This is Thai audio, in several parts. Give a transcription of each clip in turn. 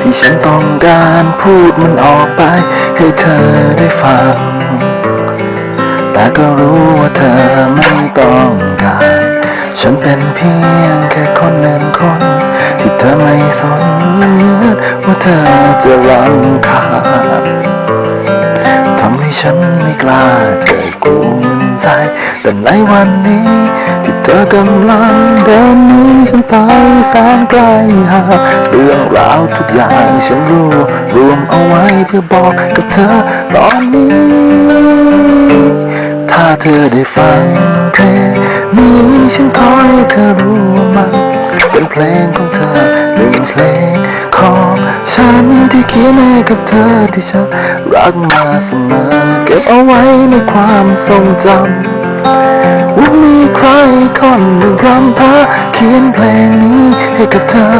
ที่ฉันต้องการพูดมันออกไป ให้เธอได้ฟัง แต่ก็รู้ว่าเธอไม่ต้องการ ฉันเป็นเพียงแค่คนหนึ่งคน ที่เธอไม่สนและเหมือนว่าเธอจะรำคาญทำให้ฉันไม่กล้าเจอกูมัน ใจ แต่ในวันนี้ ที่เธอกำลังเดินหนี้ฉันไปแสนไกลหาเรื่องราวทุกอย่างฉันรู้ รวมเอาไว้เพื่อบอกกับเธอตอนนี้ ถ้าเธอได้ฟังเพลงนี้ฉันขอให้เธอรู้ว่ามันเป็นเพลงของเธอหนึ่งเพลงของฉัน ที่เขียนให้กับเธอที่ฉันรักมาเสมอ เก็บเอาไว้ในความทรงจำว่ามีใครคนหนึ่งพรำพาเขียนเพลงนี้ให้กับเธอ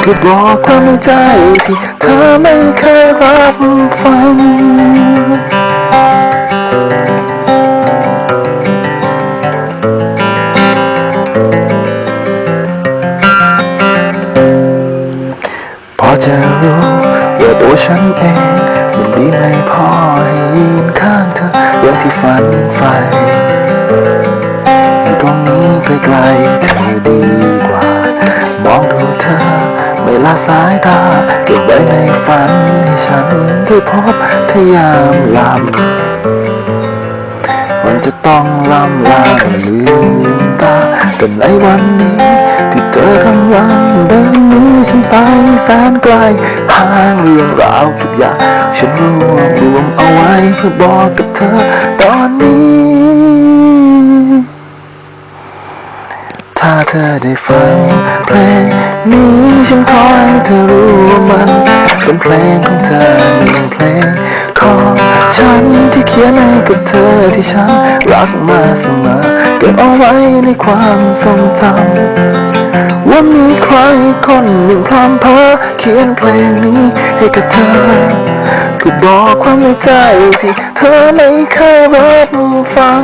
เพื่อบอกความในใจที่เธอไม่เคยรับฟัง รู้ว่าตัวฉันเอง มันดีไม่พอให้ยืนข้างเธออย่างที่ฝันใฝ่อยู่ตรงนี้ไกลๆเธอดีกว่า มองดูเธอ ไม่ละสายตาเก็บไว้ในฝันให้ฉันได้พบเธอยามลับมันจะต้องลำลาลืมตาแต่ในวันนี้ที่เธอกำลัง ไปแสนไกลห่างเรื่องราวทุกอย่าง ฉันรวบรวมเอาไว้เพื่อบอกกับเธอตอนนี้ ถ้าเธอได้ฟังเพลงนี้ฉันขอให้เธอรู้ว่ามันเป็นเพลงของเธอหนึ่งเพลงของฉันที่เขียนให้กับเธอที่ฉันรักมาเสมอเก็บเอาไว้ในความทรงจำ ว่ามีใครคนหนึ่งพรำเพอเขียนเพลงนี้ให้กับเธอเพื่อบอกความในใจที่เธอไม่เคยรับฟัง